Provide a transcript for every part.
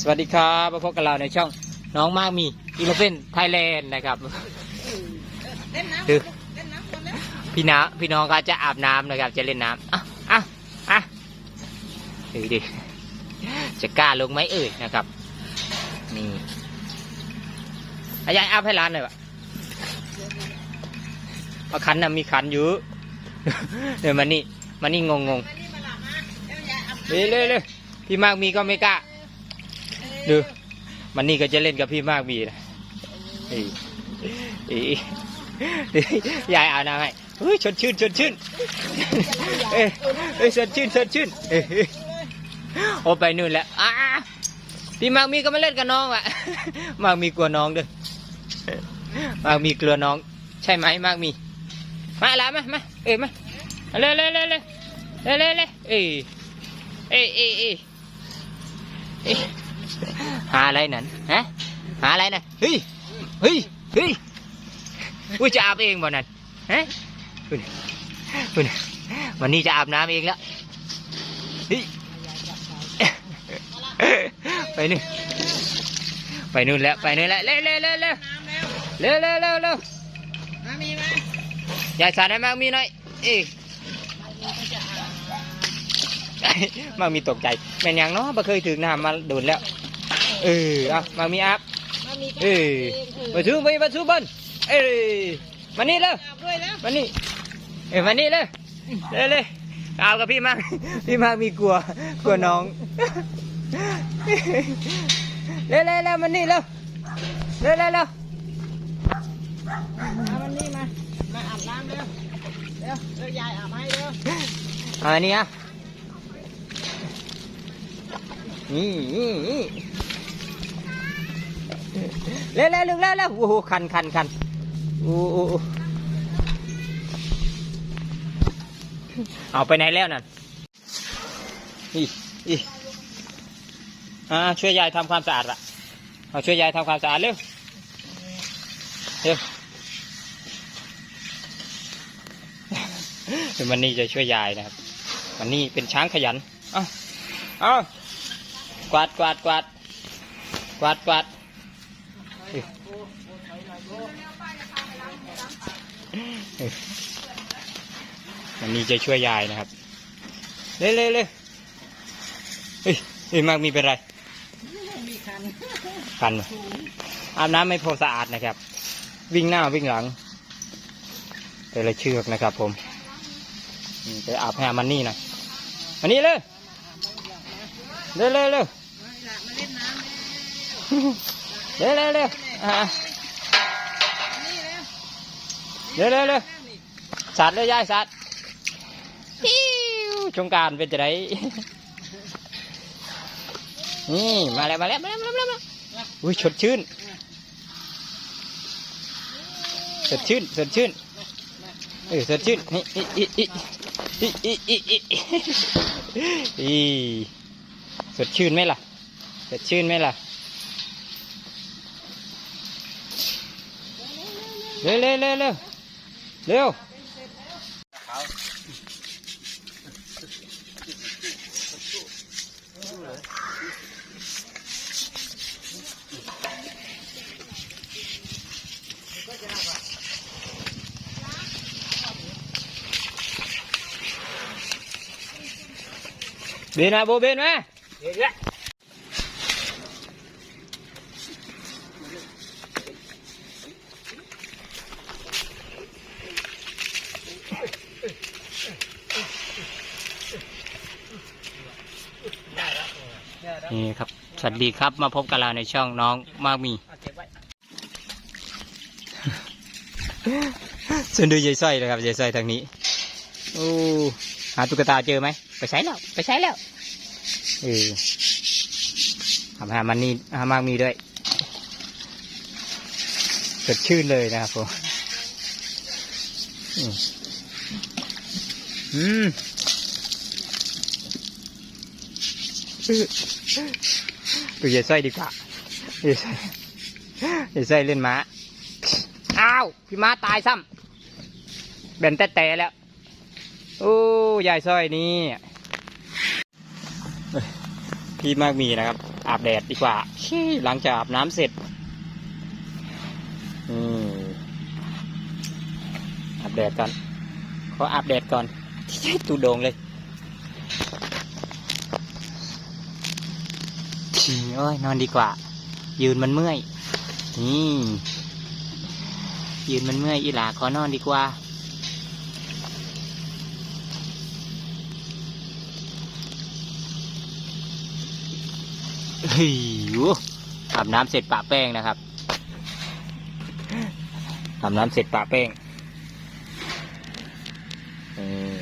สวัสดีครับมาพบกับเราในช่องน้องมากมีอีเลฟเว่นไทยแลนด์นะครับเล่นน้ำคือเล่นน้ำก่อนแล้วพี่น้าพี่น้องก็จะอาบน้ำนะครับ จะเล่นน้ำอะอะอะดูดิจะกล้าลงไหมเอ่ยนะครับ นี่อายายอาบให้ร้านหน่อยวะเอาขันน่ะมีขันอยู่เดี๋ยวมันนี่มันนี่งงงงมานี่มาหลับมาเดี๋ยวยายอาบๆเลยเลยเลยพี่มากมีก็ไม่กล้า ดูมันนี่ก็จะเล่นกับพี่มากมีนะอีอียายอาน้ำให้เฮ้ยชดชื่นชดชื่นเอ้ยเอ้ยชดชื่นชดชื่นเอ้ยโอ้ไปนู่นแล้วอ้าพี่มากมีก็มาเล่นกับน้องอะ มากมีกลัวน้องด้วยมากมีกลัวน้อง ใช่ไหมมากมี มาแล้วมามาเอ้ยมาเร็วเร็วเร็วเร็วเร็วเร็วเร็วเอ้ยเอ้ยเอ้ยเอ้ยเอ้ย หาอะไรนั่นฮะหาอะไรนั่นเฮ้ยเฮ้ยเฮ้ยอุ้ยจะอาบเองบ่นั่นฮะคุณคุณวันนี้จะอาบน้ำเองแล้วเฮ้ยไปนู่นไปนู่นแล้วไปนู่นแล้วเร็วเร็วเร็วเร็วน้ำแล้วเร็วเร็วเร็วเร็วมามีไหมยายสารให้มากมีหน่อยเอ้ยมากมีตกใจแม่นยังเนาะบ่เคยถึงน้ำมาโดนแล้ว เออเอามากมีอาบมามีเอ้ยมาชูไปมาชูบนเอ้ยมานี่เร็วอาบด้วยแล้วมานี่เอ้ยมานี่เร็วเร็วเลยเอากับพี่มากพี่มากมีกลัวกลัวน้องเร็วเร็วเร็วมานี่เร็วเร็วเร็วเร็วมาวันนี้มา มาอาบน้ำเร็วเร็วเร็วยายอาบให้เร็วเอาอันนี้อะนี่นี่นี่ เร็วเร็วเร็วเร็วเร็วโอ้โหคันคันคันโอ้โหเอาไปไหนแล้วนั่นอีอีอ่าช่วยยายทำความสะอาดละเอาช่วยยายทำความสะอาดเร็วเร็ววมันนี่จะช่วยยายนะครับมันนี่เป็นช้างขยัน เอาเอากวาดกวาดกวาดกวาดกวาด เอ้ยมันนี่จะช่วยยายนะครับ เร็วเร็วเร็วเฮ้ยเฮ้ยมากมีเป็นไรมีคันกันวะอาบน้ำไม่พอสะอาดนะครับ วิ่งหน้าวิ่งหลังแต่ละเชือกนะครับ ผมอืมไปอาบให้อามันนี่หน่อยมันนี่เลยเร็วเร็วเร็วมาหลับมาเล่นน้ำเร็วเร็วเร็วอ่านี่ เร็วเร็วเร็วสัตว์เลยยายสัตว์ฮิวชงการเป็นจะไรนี่มาแล้วมาแล้วมาแล้วมาแล้วมาแล้วอุ้ยสดชื่นสดชื่นสดชื่นเออสดชื่นนี่อีอีอีอีอีอีอีสดชื่นไหมล่ะสดชื่นไหมล่ะเร็วเร็วเร็ว Leo. Bên nào bố bên mà Bên lại นี่ครับ สวัสดีครับมาพบกับเราในช่องน้องมากมีส่วนดูยายสร้อยนะครับยายสร้อยทางนี้โอ้หาตุ๊กตาเจอไหมไปใช้แล้วไปใช้แล้วเออทำหามันนี่หามากมีด้วยสดชื่นเลยนะครับผมอืมอืม ดูยายไส้ดีกว่ายายไส้ยายไส้เล่นม้า อ้าว พี่ม้าตายซ้ำเบนแต่แต่แล้ว โอ้ยายสร้อยนี่ พี่มากมีนะครับ อาบแดดดีกว่า หลังจากอาบน้ำเสร็จอืมอาบแดดก่อน ขออาบแดดก่อน ตูโดงเลย ชิโอ้ยนอนดีกว่า ยืนมันเมื่อย นี่ ยืนมันเมื่อยอีหลาขอนอนดีกว่า เฮ้ยอาบน้ำเสร็จปะแป้งนะครับอาบน้ำเสร็จปะแป้งเออ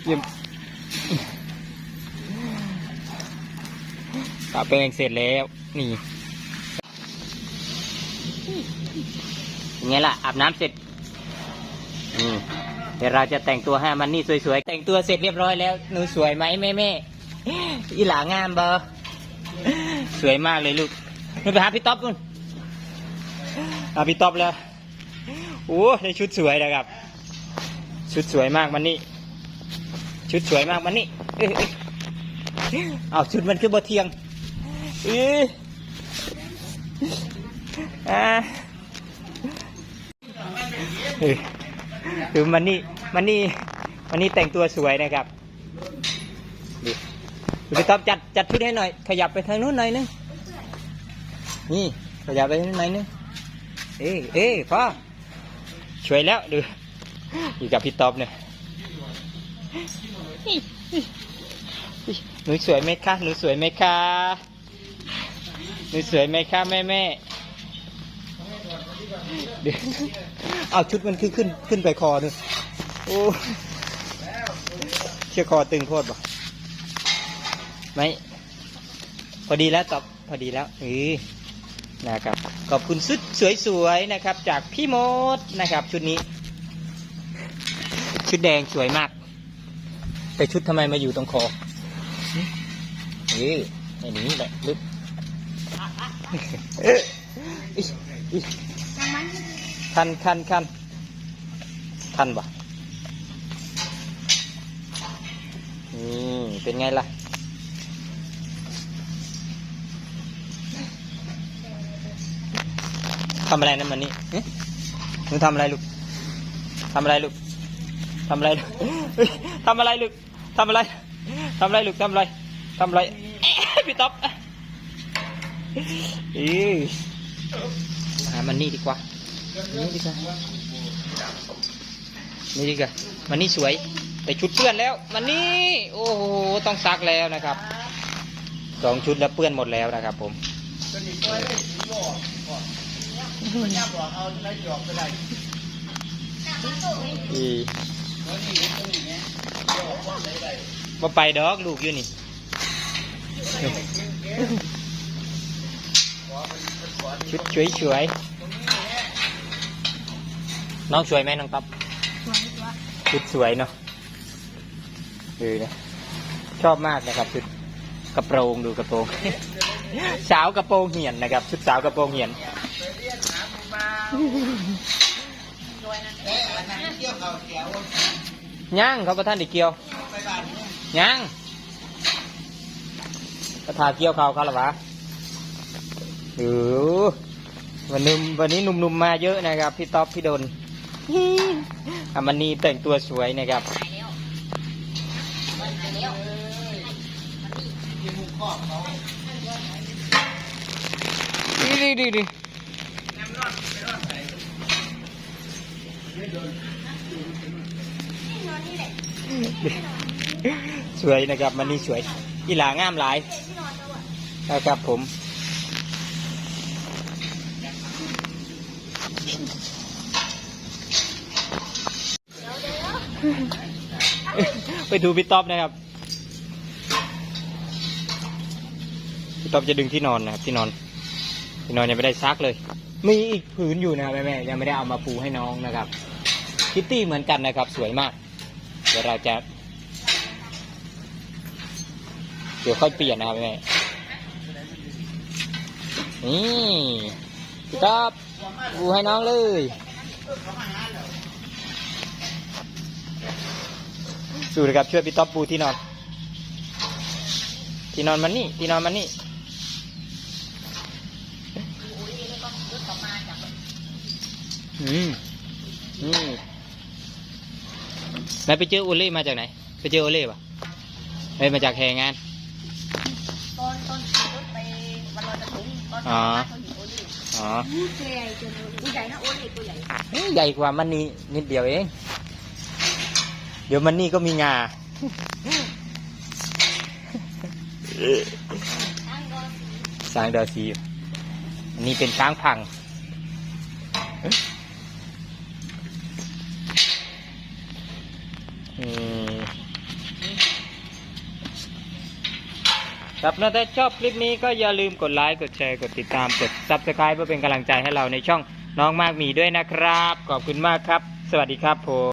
เยี่ยมปะแป้งเสร็จแล้ว นี่ยังไงล่ะ อาบน้ำเสร็จอืมเดี๋ยวเราจะแต่งตัวให้มันนี่สวยๆ แต่งตัวเสร็จเรียบร้อยแล้ว หนูสวยไหมแม่แม่อีหลางามเบอร์สวยมากเลยลูกหนูไปหาพี่ต๊อบนู่นหาพี่ต๊อบแล้วโอ้ในชุดสวยนะครับ ชุดสวยมากมันนี่ ชุดสวยมากมันนี่เอาชุดมันคือบเทียงอ้ยอ่าเออคือมันนี่มันนี่มันนี่แต่งตัวสวยนะครับดูดูพี่ต๊อบจัดจัดชุดให้หน่อย ขยับไปทางนู้นหน่อยนึงนี่ขยับไปทางนู้นหน่อยนึงเอ้ยเอ้ยพ่อช่วยแล้วดูอยู่กับพี่ต๊อบเนี่ย หนูสวยไหมคะหนูสวยไหมคะหนูสวยไหมคะแม่แม่เดี๋ยวเอาชุดมันขึ้นขึ้นขึ้นไปคอนึงโอ้เชือกคอตึงโคตรบ่ไม่พอดีแล้วตอบพอดีแล้วเออนะครับขอบคุณชุดสวยๆนะครับ จากพี่มดนะครับ ชุดนี้ ชุดแดงสวยมาก แต่ชุดทำไมมาอยู่ตรงคอเออไอ้นี้แหละลึกเอ้ยอิอิคันคันคันคันปะนี่เป็นไงล่ะทำอะไรนั่นมันนี่หนูทำอะไรลูกทำอะไรลูกทำอะไรลูกทำอะไรลูก ทำอะไรทำอะไรลูกทำอะไรทำอะไรเอ๊ะพี่ต๊อบอีหามันนี่ดีกว่า นี่ดีกว่านี่ดีกว่ามันนี่สวย แต่ชุดเปื้อนแล้ว มันนี่ โอ้โห ต้องซักแล้วนะครับ สองชุดแล้วเปื้อนหมดแล้วนะครับ ผมอี มาไปดอกลูกอยู่นี่ชุดสวยๆน้องสวยไหมน้องต๊อบชุดสวยเนาะดูนะชอบมากนะครับชุดกระโปรงดูกระโปรงสาวกระโปรงเหียนนะครับชุดสาวกระโปรงเหียนย่างเขาประทานดิเกียว ย่างประทาเกียวเขาเขาหรอวะเออวันนี้วันนี้หนุ่มๆมาเยอะนะครับ พี่ต๊อบพี่ดนอามันนี่แต่งตัวสวยนะครับดีดีดี สวยนะครับมันนี่สวยอีหลางามหลายนะครับผมไปดูพี่ต๊อบนะครับพี่ต๊อบจะดึงที่นอนนะครับที่นอน ที่นอนยังไม่ได้ซักเลย มีอีกผืนอยู่นะครับแม่ๆยังไม่ได้เอามาปูให้น้องนะครับ คิตตี้เหมือนกันนะครับ สวยมาก เดี๋ยวเราจะ เดี๋ยวค่อยเปลี่ยนนะครับแม่นี่พี่ต๊อบปูให้น้องเลยสู่เลยครับช่วยพี่ต๊อบปูที่นอน ที่นอนมันนี่ ที่นอนมันนี่อืมนี่แล้วไปเจอโอเล่มาจากไหน ไปเจอโอเล่ปะเอ้ยมาจากแหงงาน ตอนอ๋อเขาเห็นโอเล่อ๋ออู้ตัวใหญ่จนตัวใหญ่นะโอล่ตัวใหญ่เอ้ยใหญ่กว่ามันนี่นิดเดียวเอง เดี๋ยวมันนี่ก็มีงาทางดอนสางดอซีอันนี้เป็นช้างพังอื ครับนะถ้าชอบคลิปนี้ก็อย่าลืมกดไลค์ กดแชร์ กดติดตาม กด subscribe เพื่อเป็นกำลังใจให้เราในช่องน้องมากมีด้วยนะครับ ขอบคุณมากครับ สวัสดีครับผม